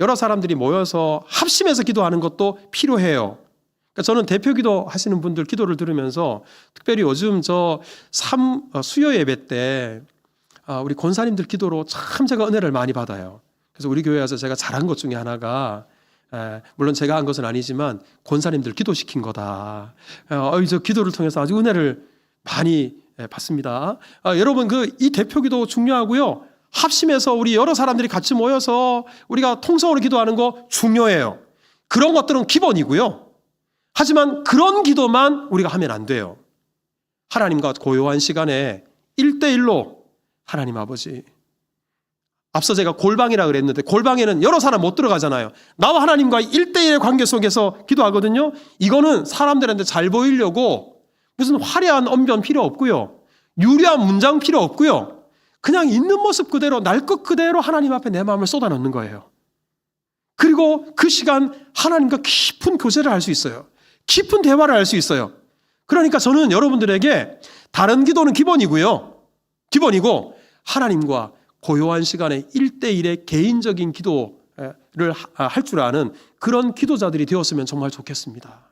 여러 사람들이 모여서 합심해서 기도하는 것도 필요해요. 그러니까 저는 대표 기도 하시는 분들 기도를 들으면서 특별히 요즘 저 삼, 어, 수요 예배 때 아, 우리 권사님들 기도로 참 제가 은혜를 많이 받아요. 그래서 우리 교회 에서 제가 잘한 것 중에 하나가 에, 물론 제가 한 것은 아니지만 권사님들 기도시킨 거다. 어, 저 기도를 통해서 아주 은혜를 많이 예, 받습니다. 아, 여러분 그 이 대표 기도 중요하고요. 합심해서 우리 여러 사람들이 같이 모여서 우리가 통성으로 기도하는 거 중요해요. 그런 것들은 기본이고요. 하지만 그런 기도만 우리가 하면 안 돼요. 하나님과 고요한 시간에 1대1로 하나님 아버지. 앞서 제가 골방이라 그랬는데 골방에는 여러 사람 못 들어가잖아요. 나와 하나님과 1대1의 관계 속에서 기도하거든요. 이거는 사람들한테 잘 보이려고 무슨 화려한 언변 필요 없고요. 유리한 문장 필요 없고요. 그냥 있는 모습 그대로 날 것 그대로 하나님 앞에 내 마음을 쏟아놓는 거예요. 그리고 그 시간 하나님과 깊은 교제를 할 수 있어요. 깊은 대화를 할 수 있어요. 그러니까 저는 여러분들에게 다른 기도는 기본이고요. 기본이고 하나님과 고요한 시간에 1대1의 개인적인 기도를 할 줄 아는 그런 기도자들이 되었으면 정말 좋겠습니다.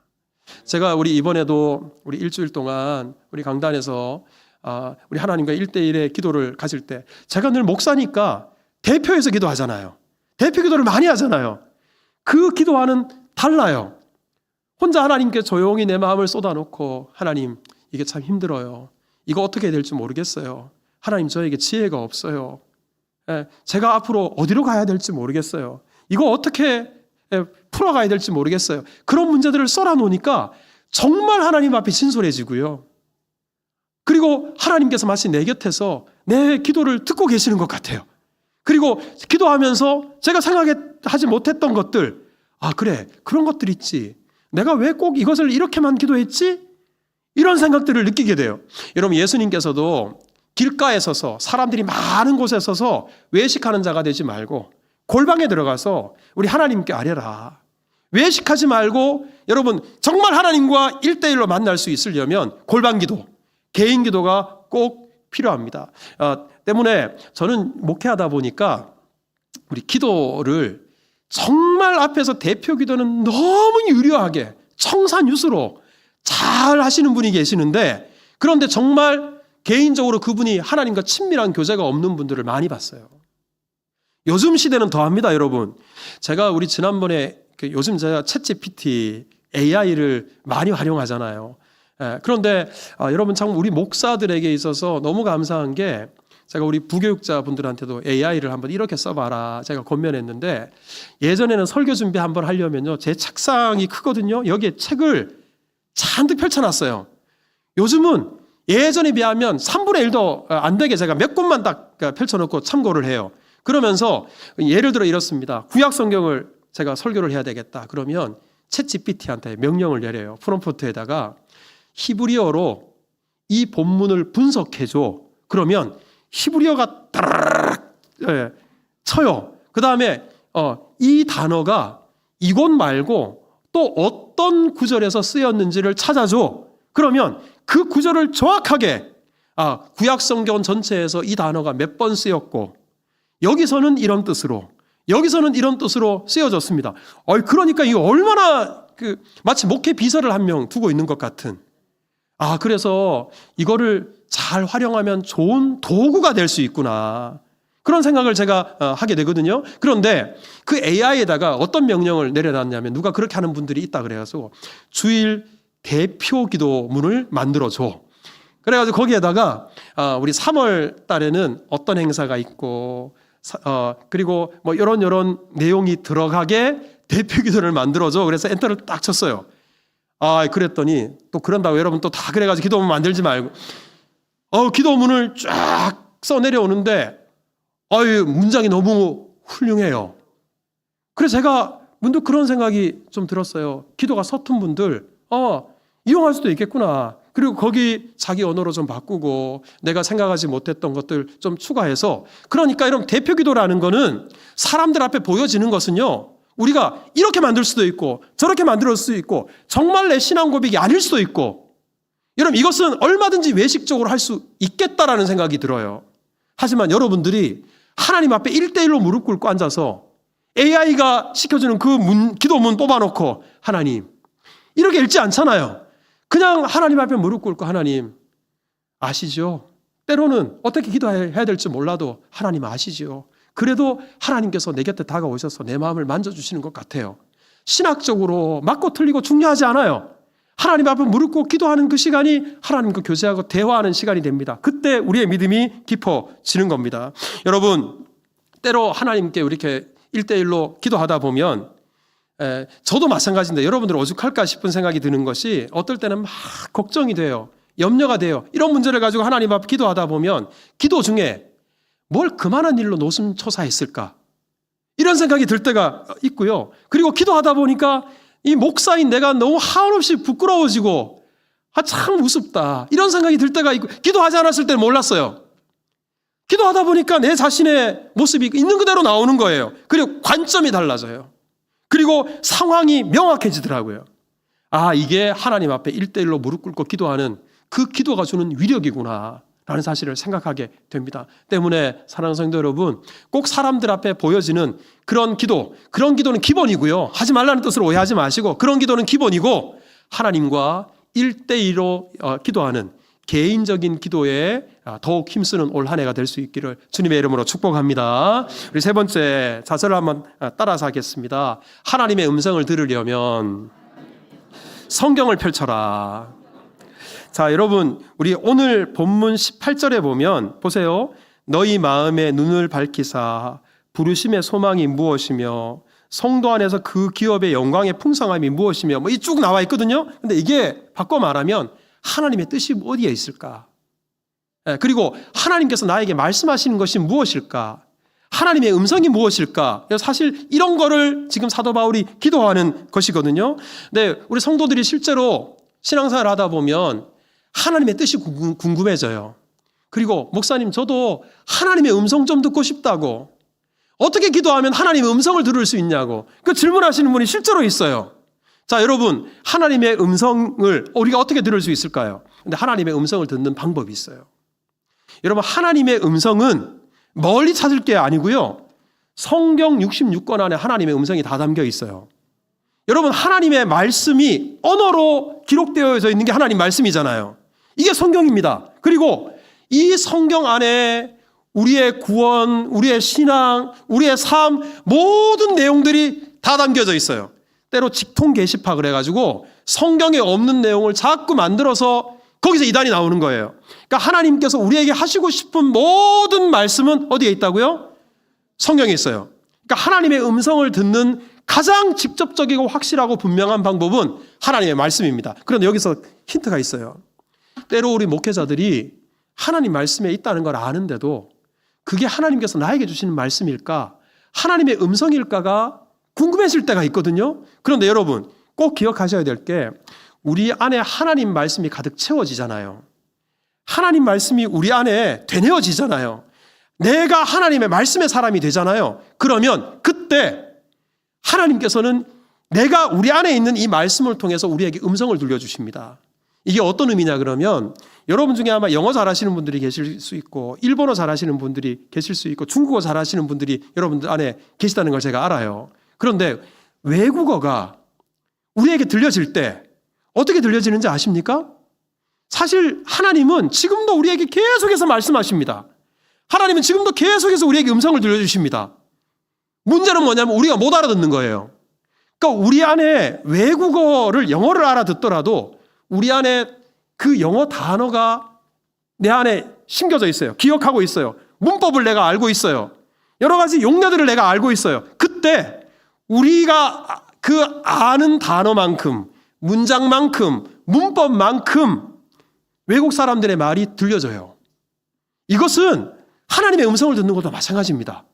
제가 우리 이번에도 우리 일주일 동안 우리 강단에서 아, 우리 하나님과 1대1의 기도를 가질 때 제가 늘 목사니까 대표해서 기도하잖아요. 대표 기도를 많이 하잖아요. 그 기도와는 달라요. 혼자 하나님께 조용히 내 마음을 쏟아놓고 하나님 이게 참 힘들어요. 이거 어떻게 해야 될지 모르겠어요. 하나님 저에게 지혜가 없어요. 예, 제가 앞으로 어디로 가야 될지 모르겠어요. 이거 어떻게 예, 풀어가야 될지 모르겠어요. 그런 문제들을 썰어놓으니까 정말 하나님 앞에 진솔해지고요. 그리고 하나님께서 마치 내 곁에서 내 기도를 듣고 계시는 것 같아요. 그리고 기도하면서 제가 생각하지 못했던 것들, 아, 그래, 그런 것들 있지. 내가 왜 꼭 이것을 이렇게만 기도했지? 이런 생각들을 느끼게 돼요. 여러분, 예수님께서도 길가에 서서 사람들이 많은 곳에 서서 외식하는 자가 되지 말고 골방에 들어가서 우리 하나님께 아뢰라. 외식하지 말고 여러분 정말 하나님과 일대일로 만날 수 있으려면 골방 기도, 개인 기도가 꼭 필요합니다. 어, 때문에 저는 목회하다 보니까 우리 기도를 정말 앞에서 대표 기도는 너무 유려하게 청산유수로 잘 하시는 분이 계시는데 그런데 정말 개인적으로 그분이 하나님과 친밀한 교제가 없는 분들을 많이 봤어요. 요즘 시대는 더합니다, 여러분. 제가 우리 지난번에 그 요즘 제가 챗GPT AI를 많이 활용하잖아요. 예, 그런데 아, 여러분 참 우리 목사들에게 있어서 너무 감사한 게 제가 우리 부교육자 분들한테도 AI를 한번 이렇게 써봐라 제가 권면했는데 예전에는 설교 준비 한번 하려면요 제 책상이 크거든요 여기에 책을 잔뜩 펼쳐놨어요. 요즘은 예전에 비하면 3분의 1도 안 되게 제가 몇 곳만 딱 펼쳐놓고 참고를 해요. 그러면서 예를 들어 이렇습니다. 구약 성경을 제가 설교를 해야 되겠다. 그러면 챗 GPT한테 명령을 내려요. 프롬프트에다가 히브리어로 이 본문을 분석해줘. 그러면 히브리어가 따라락 예, 쳐요. 그 다음에 어, 이 단어가 이곳 말고 또 어떤 구절에서 쓰였는지를 찾아줘. 그러면 그 구절을 정확하게 아, 구약 성경 전체에서 이 단어가 몇 번 쓰였고 여기서는 이런 뜻으로 여기서는 이런 뜻으로 쓰여졌습니다. 어, 그러니까 이거 얼마나 그 마치 목회 비서를 한 명 두고 있는 것 같은. 아, 그래서 이거를 잘 활용하면 좋은 도구가 될 수 있구나. 그런 생각을 제가 어, 하게 되거든요. 그런데 그 AI에다가 어떤 명령을 내려놨냐면 누가 그렇게 하는 분들이 있다 그래가지고 주일 대표 기도문을 만들어줘. 그래가지고 거기에다가 아, 우리 3월 달에는 어떤 행사가 있고 사- 어, 그리고 뭐 이런 이런 내용이 들어가게 대표 기도를 만들어줘. 그래서 엔터를 딱 쳤어요. 아, 그랬더니 또 그런다고 여러분 또 다 그래가지고 기도문 만들지 말고 어, 기도문을 쫙 써 내려오는데 아유, 문장이 너무 훌륭해요. 그래서 제가 문득 그런 생각이 좀 들었어요. 기도가 서툰 분들, 어, 이용할 수도 있겠구나. 그리고 거기 자기 언어로 좀 바꾸고 내가 생각하지 못했던 것들 좀 추가해서 그러니까 이런 대표 기도라는 거는 사람들 앞에 보여지는 것은요. 우리가 이렇게 만들 수도 있고 저렇게 만들 수도 있고 정말 내 신앙 고백이 아닐 수도 있고 여러분 이것은 얼마든지 외식적으로 할 수 있겠다라는 생각이 들어요. 하지만 여러분들이 하나님 앞에 1대1로 무릎 꿇고 앉아서 AI가 시켜주는 그 문, 기도문 뽑아놓고 하나님 이렇게 읽지 않잖아요. 그냥 하나님 앞에 무릎 꿇고 하나님 아시죠? 때로는 어떻게 기도해야 될지 몰라도 하나님 아시죠? 그래도 하나님께서 내 곁에 다가오셔서 내 마음을 만져주시는 것 같아요. 신학적으로 맞고 틀리고 중요하지 않아요. 하나님 앞에 무릎 꿇고 기도하는 그 시간이 하나님과 교제하고 대화하는 시간이 됩니다. 그때 우리의 믿음이 깊어지는 겁니다. 여러분, 때로 하나님께 이렇게 일대일로 기도하다 보면 에, 저도 마찬가지인데 여러분들 오죽할까 싶은 생각이 드는 것이 어떨 때는 막 걱정이 돼요. 염려가 돼요. 이런 문제를 가지고 하나님 앞 기도하다 보면 기도 중에 뭘 그만한 일로 노심 초사했을까? 이런 생각이 들 때가 있고요. 그리고 기도하다 보니까 이 목사인 내가 너무 한없이 부끄러워지고 아 참 우습다. 이런 생각이 들 때가 있고 기도하지 않았을 때는 몰랐어요. 기도하다 보니까 내 자신의 모습이 있는 그대로 나오는 거예요. 그리고 관점이 달라져요. 그리고 상황이 명확해지더라고요. 아, 이게 하나님 앞에 일대일로 무릎 꿇고 기도하는 그 기도가 주는 위력이구나. 라는 사실을 생각하게 됩니다. 때문에 사랑하는 성도 여러분, 꼭 사람들 앞에 보여지는 그런 기도, 그런 기도는 기본이고요. 하지 말라는 뜻으로 오해하지 마시고 그런 기도는 기본이고 하나님과 일대일로 어, 기도하는 개인적인 기도에 아, 더욱 힘쓰는 올 한 해가 될 수 있기를 주님의 이름으로 축복합니다. 우리 세 번째 자세를 한번 아, 따라서 하겠습니다. 하나님의 음성을 들으려면 성경을 펼쳐라. 자, 여러분, 우리 오늘 본문 18절에 보면 보세요. 너희 마음의 눈을 밝히사 부르심의 소망이 무엇이며 성도 안에서 그 기업의 영광의 풍성함이 무엇이며 뭐 이 쭉 나와 있거든요. 근데 이게 바꿔 말하면 하나님의 뜻이 어디에 있을까? 예, 그리고 하나님께서 나에게 말씀하시는 것이 무엇일까? 하나님의 음성이 무엇일까? 사실 이런 거를 지금 사도 바울이 기도하는 것이거든요. 네, 우리 성도들이 실제로 신앙생활 하다 보면 하나님의 뜻이 궁금- 궁금해져요. 그리고 목사님 저도 하나님의 음성 좀 듣고 싶다고 어떻게 기도하면 하나님의 음성을 들을 수 있냐고 그 질문하시는 분이 실제로 있어요. 자, 여러분 하나님의 음성을 우리가 어떻게 들을 수 있을까요? 근데 하나님의 음성을 듣는 방법이 있어요. 여러분 하나님의 음성은 멀리 찾을 게 아니고요. 성경 66권 안에 하나님의 음성이 다 담겨 있어요. 여러분 하나님의 말씀이 언어로 기록되어져 있는 게 하나님 말씀이잖아요. 이게 성경입니다. 그리고 이 성경 안에 우리의 구원, 우리의 신앙, 우리의 삶 모든 내용들이 다 담겨져 있어요. 때로 직통 게시파 그래가지고 성경에 없는 내용을 자꾸 만들어서 거기서 이단이 나오는 거예요. 그러니까 하나님께서 우리에게 하시고 싶은 모든 말씀은 어디에 있다고요? 성경에 있어요. 그러니까 하나님의 음성을 듣는 가장 직접적이고 확실하고 분명한 방법은 하나님의 말씀입니다. 그런데 여기서 힌트가 있어요. 때로 우리 목회자들이 하나님 말씀에 있다는 걸 아는데도 그게 하나님께서 나에게 주시는 말씀일까? 하나님의 음성일까가 궁금해질 때가 있거든요. 그런데 여러분 꼭 기억하셔야 될 게 우리 안에 하나님 말씀이 가득 채워지잖아요. 하나님 말씀이 우리 안에 되뇌어지잖아요. 내가 하나님의 말씀의 사람이 되잖아요. 그러면 그때 하나님께서는 내가 우리 안에 있는 이 말씀을 통해서 우리에게 음성을 들려주십니다. 이게 어떤 의미냐 그러면 여러분 중에 아마 영어 잘하시는 분들이 계실 수 있고 일본어 잘하시는 분들이 계실 수 있고 중국어 잘하시는 분들이 여러분들 안에 계시다는 걸 제가 알아요. 그런데 외국어가 우리에게 들려질 때 어떻게 들려지는지 아십니까? 사실 하나님은 지금도 우리에게 계속해서 말씀하십니다. 하나님은 지금도 계속해서 우리에게 음성을 들려주십니다. 문제는 뭐냐면 우리가 못 알아듣는 거예요. 그러니까 우리 안에 외국어를 영어를 알아듣더라도 우리 안에 그 영어 단어가 내 안에 심겨져 있어요. 기억하고 있어요. 문법을 내가 알고 있어요. 여러 가지 용례들을 내가 알고 있어요. 그때 우리가 그 아는 단어만큼, 문장만큼, 문법만큼 외국 사람들의 말이 들려져요. 이것은 하나님의 음성을 듣는 것도 마찬가지입니다.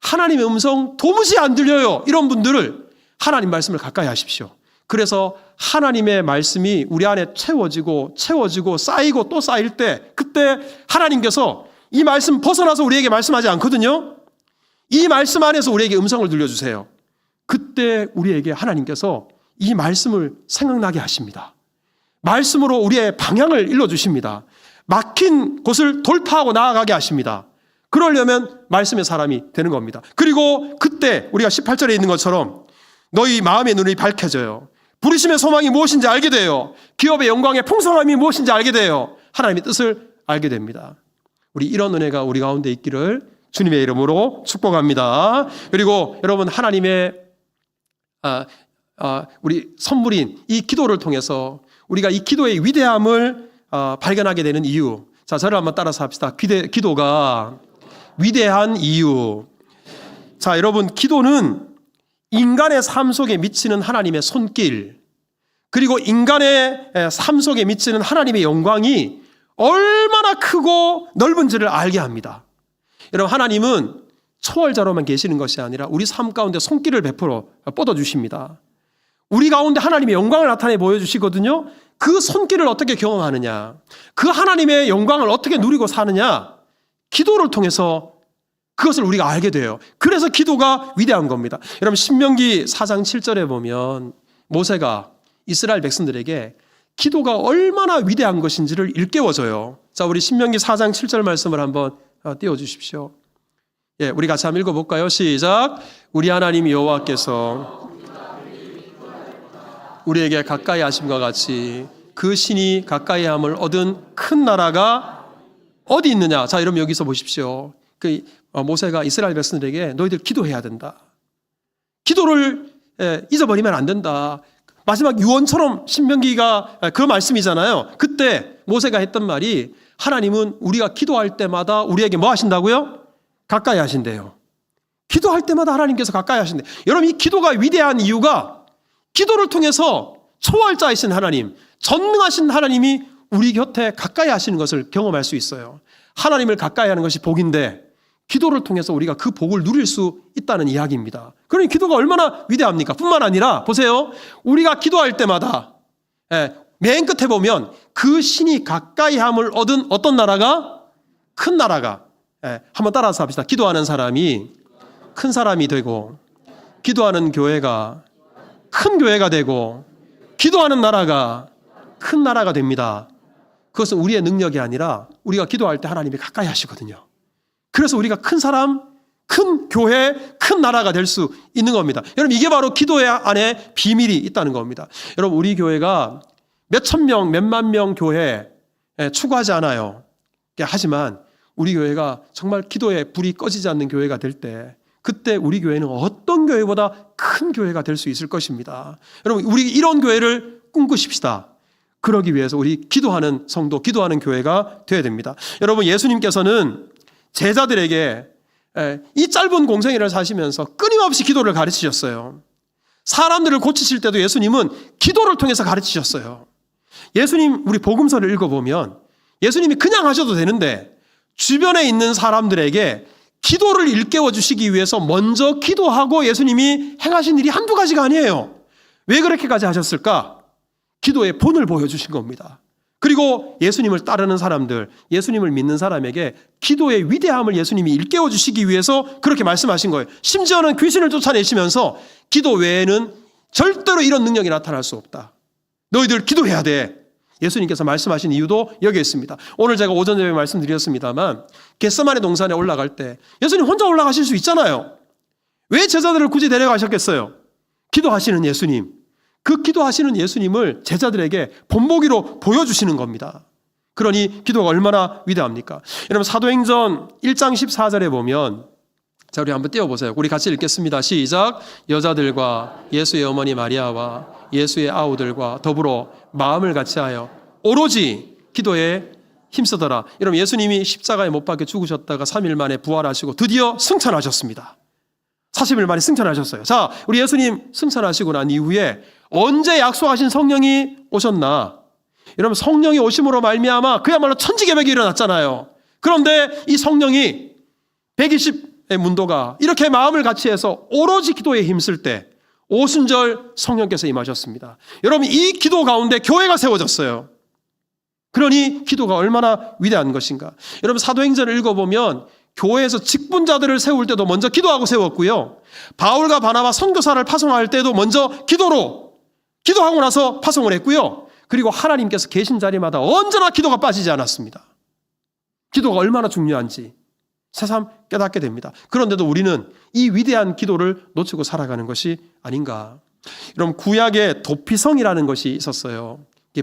하나님의 음성 도무지 안 들려요. 이런 분들을 하나님 말씀을 가까이 하십시오. 그래서 하나님의 말씀이 우리 안에 채워지고 채워지고 쌓이고 또 쌓일 때 그때 하나님께서 이 말씀 벗어나서 우리에게 말씀하지 않거든요. 이 말씀 안에서 우리에게 음성을 들려주세요. 그때 우리에게 하나님께서 이 말씀을 생각나게 하십니다. 말씀으로 우리의 방향을 일러주십니다. 막힌 곳을 돌파하고 나아가게 하십니다. 그러려면 말씀의 사람이 되는 겁니다. 그리고 그때 우리가 18절에 있는 것처럼 너희 마음의 눈이 밝혀져요. 부르심의 소망이 무엇인지 알게 돼요. 기업의 영광의 풍성함이 무엇인지 알게 돼요. 하나님의 뜻을 알게 됩니다. 우리 이런 은혜가 우리 가운데 있기를 주님의 이름으로 축복합니다. 그리고 여러분 하나님의 아, 아, 우리 선물인 이 기도를 통해서 우리가 이 기도의 위대함을 아, 발견하게 되는 이유. 자, 저를 한번 따라서 합시다. 기대, 기도가 위대한 이유. 자, 여러분, 기도는 인간의 삶 속에 미치는 하나님의 손길, 그리고 인간의 에, 삶 속에 미치는 하나님의 영광이 얼마나 크고 넓은지를 알게 합니다. 여러분, 하나님은 초월자로만 계시는 것이 아니라 우리 삶 가운데 손길을 베풀어 뻗어주십니다. 우리 가운데 하나님의 영광을 나타내 보여주시거든요. 그 손길을 어떻게 경험하느냐, 그 하나님의 영광을 어떻게 누리고 사느냐, 기도를 통해서 그것을 우리가 알게 돼요. 그래서 기도가 위대한 겁니다. 여러분, 신명기 4장 7절에 보면 모세가 이스라엘 백성들에게 기도가 얼마나 위대한 것인지를 일깨워줘요. 자, 우리 신명기 4장 7절 말씀을 한번 어, 띄워 주십시오. 예, 우리 같이 한번 읽어 볼까요? 시작. 우리 하나님 여호와께서 우리에게 가까이 하심과 같이 그 신이 가까이 함을 얻은 큰 나라가 어디 있느냐? 자, 여러분 여기서 보십시오. 그 어, 모세가 이스라엘 백성들에게 너희들 기도해야 된다. 기도를 예, 잊어버리면 안 된다. 마지막 유언처럼 신명기가 그 말씀이잖아요. 그때 모세가 했던 말이 하나님은 우리가 기도할 때마다 우리에게 뭐 하신다고요? 가까이 하신대요. 기도할 때마다 하나님께서 가까이 하신대. 여러분 이 기도가 위대한 이유가 기도를 통해서 초월자이신 하나님, 전능하신 하나님이 우리 곁에 가까이 하시는 것을 경험할 수 있어요. 하나님을 가까이 하는 것이 복인데 기도를 통해서 우리가 그 복을 누릴 수 있다는 이야기입니다. 그러니 기도가 얼마나 위대합니까? 뿐만 아니라 보세요. 우리가 기도할 때마다 예, 맨 끝에 보면 그 신이 가까이 함을 얻은 어떤 나라가 큰 나라가 예, 한번 따라서 합시다. 기도하는 사람이 큰 사람이 되고 기도하는 교회가 큰 교회가 되고 기도하는 나라가 큰 나라가 됩니다. 그것은 우리의 능력이 아니라 우리가 기도할 때 하나님이 가까이 하시거든요. 그래서 우리가 큰 사람, 큰 교회, 큰 나라가 될 수 있는 겁니다. 여러분 이게 바로 기도의 안에 비밀이 있다는 겁니다. 여러분 우리 교회가 몇천 명, 몇만 명 교회 추구하지 않아요. 하지만 우리 교회가 정말 기도에 불이 꺼지지 않는 교회가 될 때 그때 우리 교회는 어떤 교회보다 큰 교회가 될 수 있을 것입니다. 여러분 우리 이런 교회를 꿈꾸십시다. 그러기 위해서 우리 기도하는 성도, 기도하는 교회가 되어야 됩니다. 여러분 예수님께서는 제자들에게 이 짧은 공생애를 사시면서 끊임없이 기도를 가르치셨어요. 사람들을 고치실 때도 예수님은 기도를 통해서 가르치셨어요. 예수님 우리 복음서를 읽어보면 예수님이 그냥 하셔도 되는데 주변에 있는 사람들에게 기도를 일깨워 주시기 위해서 먼저 기도하고 예수님이 행하신 일이 한두 가지가 아니에요. 왜 그렇게까지 하셨을까? 기도의 본을 보여주신 겁니다. 그리고 예수님을 따르는 사람들, 예수님을 믿는 사람에게 기도의 위대함을 예수님이 일깨워 주시기 위해서 그렇게 말씀하신 거예요. 심지어는 귀신을 쫓아내시면서 기도 외에는 절대로 이런 능력이 나타날 수 없다. 너희들 기도해야 돼. 예수님께서 말씀하신 이유도 여기 있습니다. 오늘 제가 오전 예배 말씀드렸습니다만 겟세마네 동산에 올라갈 때 예수님 혼자 올라가실 수 있잖아요. 왜 제자들을 굳이 데려가셨겠어요? 기도하시는 예수님. 그 기도하시는 예수님을 제자들에게 본보기로 보여주시는 겁니다. 그러니 기도가 얼마나 위대합니까? 여러분 사도행전 1장 14절에 보면 자 우리 한번 띄워보세요. 우리 같이 읽겠습니다. 시작. 여자들과 예수의 어머니 마리아와 예수의 아우들과 더불어 마음을 같이하여 오로지 기도에 힘쓰더라. 여러분 예수님이 십자가에 못 박혀 죽으셨다가 3일 만에 부활하시고 드디어 승천하셨습니다. 40일 만에 승천하셨어요. 자, 우리 예수님 승천하시고 난 이후에 언제 약속하신 성령이 오셨나? 여러분 성령이 오심으로 말미암아 그야말로 천지개벽이 일어났잖아요. 그런데 이 성령이 120의 문도가 이렇게 마음을 같이 해서 오로지 기도에 힘쓸 때 오순절 성령께서 임하셨습니다. 여러분 이 기도 가운데 교회가 세워졌어요. 그러니 기도가 얼마나 위대한 것인가. 여러분 사도행전을 읽어보면 교회에서 직분자들을 세울 때도 먼저 기도하고 세웠고요. 바울과 바나바 선교사를 파송할 때도 먼저 기도로 기도하고 나서 파송을 했고요. 그리고 하나님께서 계신 자리마다 언제나 기도가 빠지지 않았습니다. 기도가 얼마나 중요한지 새삼 깨닫게 됩니다. 그런데도 우리는 이 위대한 기도를 놓치고 살아가는 것이 아닌가. 여러분 구약에 도피성이라는 것이 있었어요.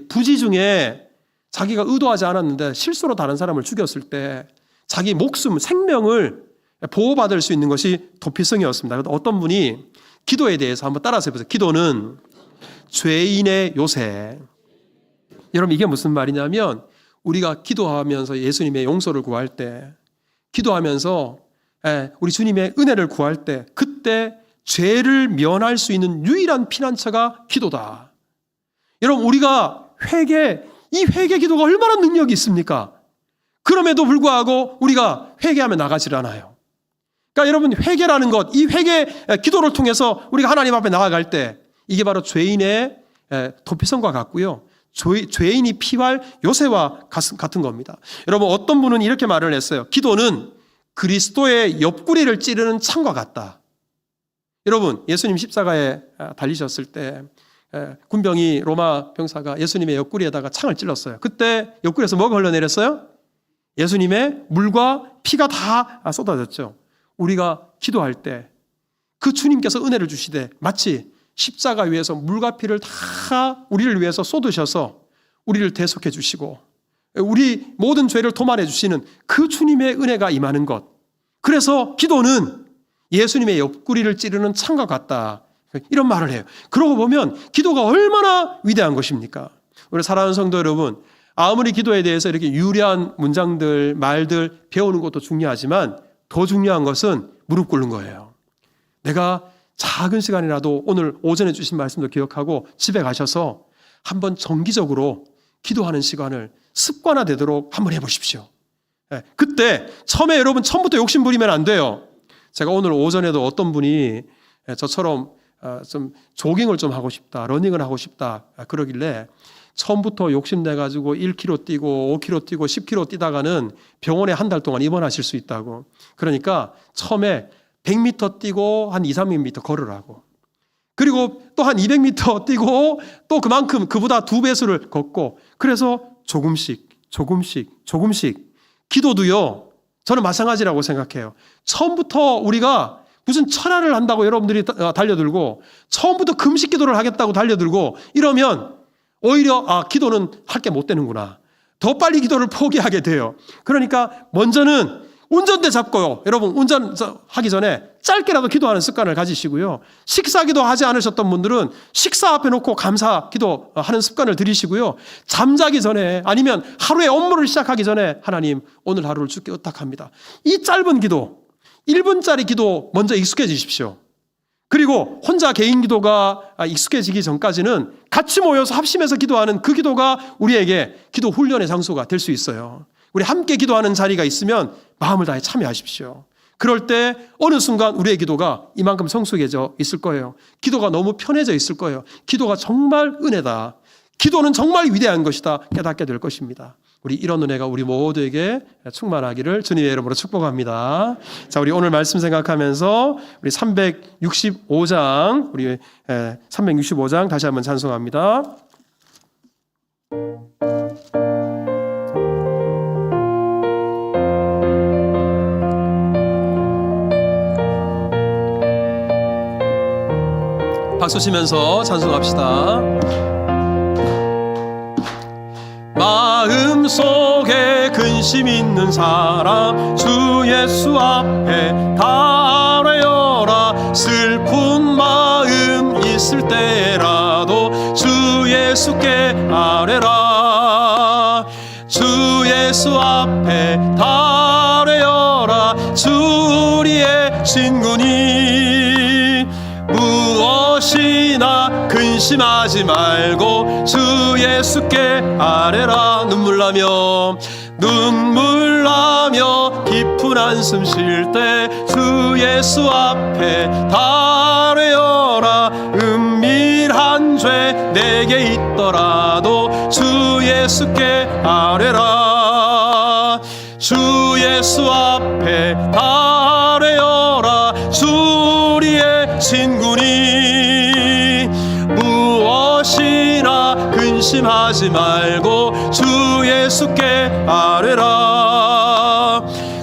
부지 중에 자기가 의도하지 않았는데 실수로 다른 사람을 죽였을 때 자기 목숨, 생명을 보호받을 수 있는 것이 도피성이었습니다. 어떤 분이 기도에 대해서 한번 따라서 해보세요. 기도는 죄인의 요새. 여러분 이게 무슨 말이냐면 우리가 기도하면서 예수님의 용서를 구할 때 기도하면서 예, 우리 주님의 은혜를 구할 때 그때 죄를 면할 수 있는 유일한 피난처가 기도다. 여러분 우리가 회개 이 회개 기도가 얼마나 능력이 있습니까? 그럼에도 불구하고 우리가 회개하며 나가질 않아요. 그러니까 여러분 회개라는 것, 이 회개 기도를 통해서 우리가 하나님 앞에 나아갈 때 이게 바로 죄인의 도피성과 같고요. 죄 인이 피할 요새와 같은 겁니다. 여러분 어떤 분은 이렇게 말을 했어요. 기도는 그리스도의 옆구리를 찌르는 창과 같다. 여러분 예수님 십자가에 달리셨을 때 군병이 로마 병사가 예수님의 옆구리에다가 창을 찔렀어요. 그때 옆구리에서 뭐가 흘러내렸어요? 예수님의 물과 피가 다 쏟아졌죠. 우리가 기도할 때 그 주님께서 은혜를 주시되 마치 십자가 위에서 물과 피를 다 우리를 위해서 쏟으셔서 우리를 대속해 주시고 우리 모든 죄를 도만해 주시는 그 주님의 은혜가 임하는 것. 그래서 기도는 예수님의 옆구리를 찌르는 창과 같다. 이런 말을 해요. 그러고 보면 기도가 얼마나 위대한 것입니까? 우리 사랑하는 성도 여러분, 아무리 기도에 대해서 이렇게 유리한 문장들, 말들 배우는 것도 중요하지만 더 중요한 것은 무릎 꿇는 거예요. 내가 작은 시간이라도 오늘 오전에 주신 말씀도 기억하고 집에 가셔서 한번 정기적으로 기도하는 시간을 습관화되도록 한번 해보십시오. 예, 그때 처음에 여러분 처음부터 욕심 부리면 안 돼요. 제가 오늘 오전에도 어떤 분이 예, 저처럼 어, 좀 조깅을 좀 하고 싶다, 러닝을 하고 싶다 아, 그러길래 처음부터 욕심 내 가지고 1km 뛰고 5km 뛰고 10km 뛰다가는 병원에 한 달 동안 입원하실 수 있다고. 그러니까 처음에 100m 뛰고 한 2, 300m 걸으라고. 그리고 또 한 200m 뛰고 또 그만큼 그보다 두 배수를 걷고 그래서 조금씩 조금씩 조금씩 기도도요. 저는 마찬가지라고 생각해요. 처음부터 우리가 무슨 천하를 한다고 여러분들이 어, 달려들고 처음부터 금식 기도를 하겠다고 달려들고 이러면 오히려 아 기도는 할 게 못 되는구나. 더 빨리 기도를 포기하게 돼요. 그러니까 먼저는 운전대 잡고요. 여러분 운전 하기 전에 짧게라도 기도하는 습관을 가지시고요. 식사 기도하지 않으셨던 분들은 식사 앞에 놓고 감사 기도하는 습관을 들이시고요. 잠자기 전에 아니면 하루의 업무를 시작하기 전에 하나님 오늘 하루를 주께 의탁합니다. 이 짧은 기도 1분짜리 기도 먼저 익숙해지십시오. 그리고 혼자 개인 기도가 익숙해지기 전까지는 같이 모여서 합심해서 기도하는 그 기도가 우리에게 기도 훈련의 장소가 될 수 있어요. 우리 함께 기도하는 자리가 있으면 마음을 다해 참여하십시오. 그럴 때 어느 순간 우리의 기도가 이만큼 성숙해져 있을 거예요. 기도가 너무 편해져 있을 거예요. 기도가 정말 은혜다. 기도는 정말 위대한 것이다. 깨닫게 될 것입니다. 우리 이런 은혜가 우리 모두에게 충만하기를 주님의 이름으로 축복합니다. 자, 우리 오늘 말씀 생각하면서 우리 365장, 우리 365장 다시 한번 찬송합니다. 박수 치면서 찬송합시다. 근심 있는 사람 주 예수 앞에 다 아뢰어라. 슬픈 마음 있을 때라도 주 예수께 아뢰라. 주 예수 앞에 다 아뢰어라. 주 우리의 친구니. 무엇이나 근심하지 말고 주 예수께 아뢰라. 눈물 나며 눈물 나며 깊은 한숨 쉴 때 주 예수 앞에 다 아뢰어라. 은밀한 죄 내게 있더라도 주 예수께 아뢰라. 주 예수 앞에 다 아뢰어라. 주 우리의 친구니. 무엇이나 근심하지 말고 주 예수께 아뢰라.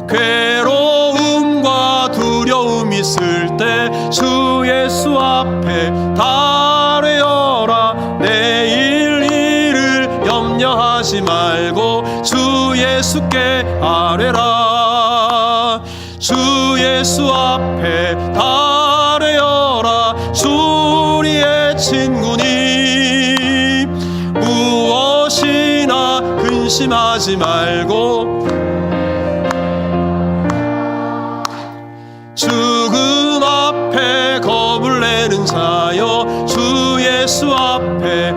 괴로움과 두려움 있을 때 주 예수 앞에 다뢰어라. 내일 일을 염려하지 말고 주 예수께 아뢰라. 주 예수 앞에 다뢰어라. 주 우리의 친구 근심하지 말고 죽음 앞에 겁을 내는 자여 주 예수 앞에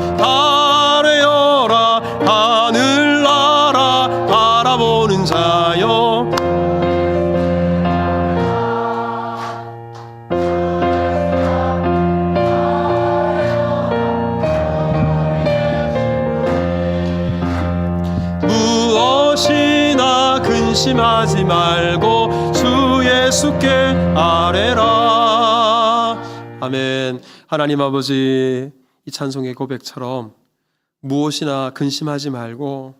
근심하지 말고 주 예수께 아뢰라 아멘 하나님 아버지 이 찬송의 고백처럼 무엇이나 근심하지 말고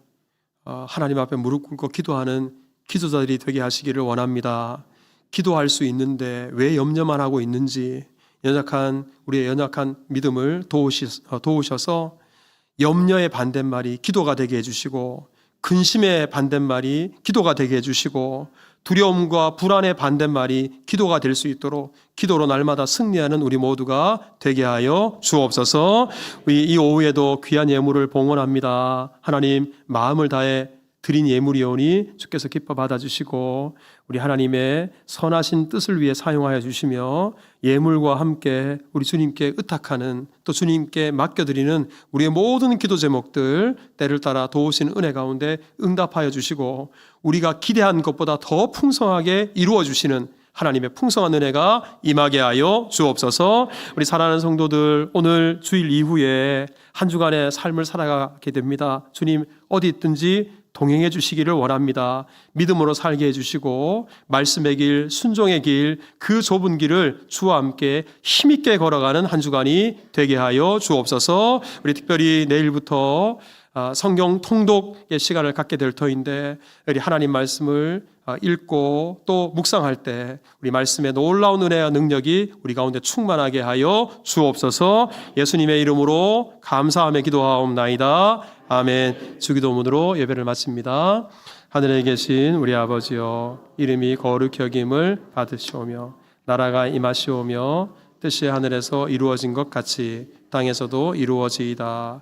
어, 하나님 앞에 무릎 꿇고 기도하는 기도자들이 되게 하시기를 원합니다. 기도할 수 있는데 왜 염려만 하고 있는지 연약한 우리의 연약한 믿음을 도우시, 어, 도우셔서 염려의 반대말이 기도가 되게 해주시고 근심의 반대말이 기도가 되게 해주시고 두려움과 불안의 반대말이 기도가 될 수 있도록 기도로 날마다 승리하는 우리 모두가 되게 하여 주옵소서. 이 오후에도 귀한 예물을 봉헌합니다. 하나님 마음을 다해 드린 예물이오니 주께서 기뻐 받아주시고 우리 하나님의 선하신 뜻을 위해 사용하여 주시며 예물과 함께 우리 주님께 의탁하는 또 주님께 맡겨드리는 우리의 모든 기도 제목들 때를 따라 도우시는 은혜 가운데 응답하여 주시고 우리가 기대한 것보다 더 풍성하게 이루어 주시는 하나님의 풍성한 은혜가 임하게 하여 주옵소서. 우리 사랑하는 성도들 오늘 주일 이후에 한 주간의 삶을 살아가게 됩니다. 주님 어디 있든지 동행해 주시기를 원합니다. 믿음으로 살게 해 주시고 말씀의 길, 순종의 길, 그 좁은 길을 주와 함께 힘있게 걸어가는 한 주간이 되게 하여 주옵소서. 우리 특별히 내일부터 아, 성경 통독의 시간을 갖게 될 터인데 우리 하나님 말씀을 아, 읽고 또 묵상할 때 우리 말씀의 놀라운 은혜와 능력이 우리 가운데 충만하게 하여 주옵소서 예수님의 이름으로 감사함에 기도하옵나이다. 아멘. 주기도문으로 예배를 마칩니다. 하늘에 계신 우리 아버지여 이름이 거룩히 여김을 받으시오며 나라가 임하시오며 뜻이 하늘에서 이루어진 것 같이 땅에서도 이루어지이다.